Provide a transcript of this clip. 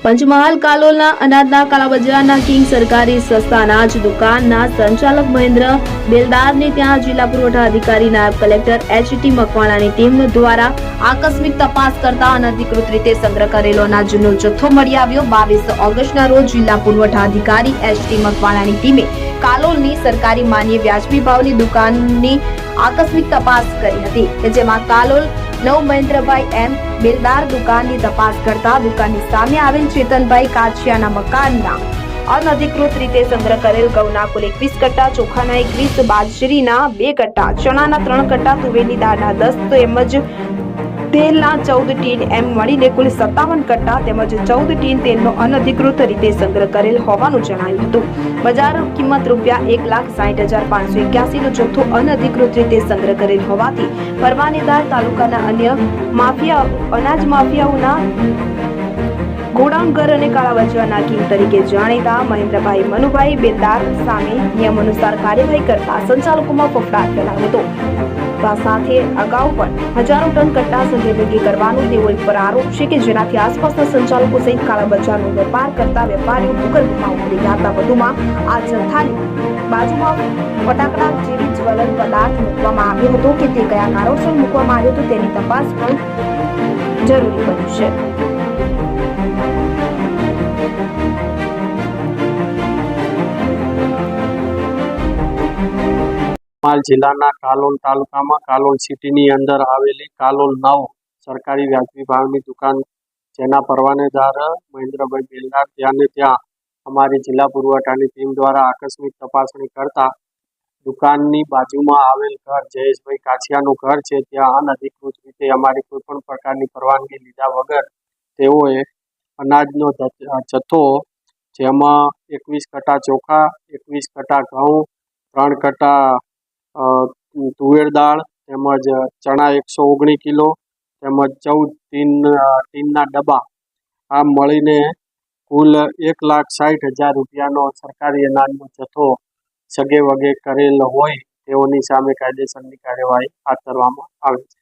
પંચમહાલ કાલોલના અનાજના કાલાબજારના કિંગ સરકારી સસ્તા અનાજ દુકાનના સંચાલક મહેન્દ્ર બેલદારને ત્યાં જિલ્લા પુરવઠા અધિકારી નાયબ કલેક્ટર એચ ટી મકવાણાની ટીમ દ્વારા આકસ્મિક તપાસ કરતા અનધિકૃત રીતે સંગ્રહ કરેલો અનાજનો જથ્થો મળી આવ્યો. બાવીસ ઓગસ્ટના રોજ જિલ્લા પુરવઠા અધિકારી એચ ટી મકવાણાની ટીમે કાલોલની સરકારી માન્ય વ્યાજબી ભાવની દુકાનની આકસ્મિક તપાસ કરી હતી જેમાં કાલોલ નવ મહેન્દ્રભાઈ એમ બિલદાર દુકાનની તપાસ કરતા દુકાનની સામે આવેલ ચેતનભાઈ કાછિયાના મકાનના અનધિકૃત રીતે સંગ્રહ કરેલ ઘઉંના કુલ એકવીસ કટ્ટા, ચોખાના એકવીસ, બાજરીના બે કટ્ટા, ચણાના ત્રણ કટ્ટા, તુવેરની દાળના દસ તેમજ તેલના ચૌદ ટીન એમ મળીને કુલ સત્તાવન કટ્ટા તેમજ ચૌદ ટીન તેલનો અનધિકૃત રીતે સંગ્રહ કરેલ હોવાનું જણાયું હતું. બજાર કિંમત રૂપિયા એક લાખ સાઠ હજાર પાંચસો એક્યાસીનો જથ્થો અનધિકૃત રીતે સંગ્રહ કરેલ હોવાથી પરવાનેદાર તાલુકાના અન્ય માફિયા અનાજ માફિયાઓના ગોડાઉનગર અને કાળાબજારના કિંગ તરીકે જાણીતા મહેન્દ્રભાઈ મનુભાઈ બેદાર સામે નિયમ અનુસાર કાર્યવાહી કરતા સંચાલકોમાં ફફડાટ ફેલાયો હતો. આ સાથે અગાઉ પણ હજારો ટન કટ્ટા સંજયભેગી કરવાનો તેઓ એક પર આરોપ છે કે જેનાથી આસપાસના સંચાલકો સહિત કાળાબજારનો વેપાર કરતા વેપારીઓ ભૂગર્ભમાં ઉતરી ગયા. હતા વધુમાં આ જથ્થાની બાજુમાં ફટાકડા જેવી જ્વલન પદાર્થ મૂકવામાં આવ્યો હતો કે તે કયા કારણસર મૂકવામાં આવ્યો હતો તેની તપાસ પણ જરૂરી બન્યું છે. પંચમહાલ જિલ્લાના કાલોલ તાલુકામાં કાલોલ સિટીની અંદર આવેલી કાલોલ નવ સરકારી વ્યાજબી ભાવની દુકાન જેના પરવાનેદાર મહેન્દ્રભાઈ બેલદાર ત્યાં ને ત્યાં અમારી જિલ્લા પુરવઠાની ટીમ દ્વારા આકસ્મિક તપાસણી કરતા દુકાનની બાજુમાં આવેલ ઘર જયેશભાઈ કાછિયાનું ઘર છે ત્યાં અનધિકૃત રીતે અમારી કોઈ પણ પ્રકારની પરવાનગી લીધા વગર તેઓએ અનાજનો જથ્થો જેમાં એકવીસ કટા ચોખા એકવીસ કટા ઘઉં ત્રણ કટ્ટા અ, તુવેર દાળ, તેમજ ચણા એકસો ઓગણીસ કિલો, તેમજ ચૌદ ટીન, ટીનના ડબ્બા. આમ મળીને કુલ એક લાખ સાઠ હજાર રૂપિયાનો સરકારી અનાજનો જથ્થો સગે વગે કરેલ હોય તેઓની સામે કાયદેસરની કાર્યવાહી હાથ ધરવામાં આવે છે.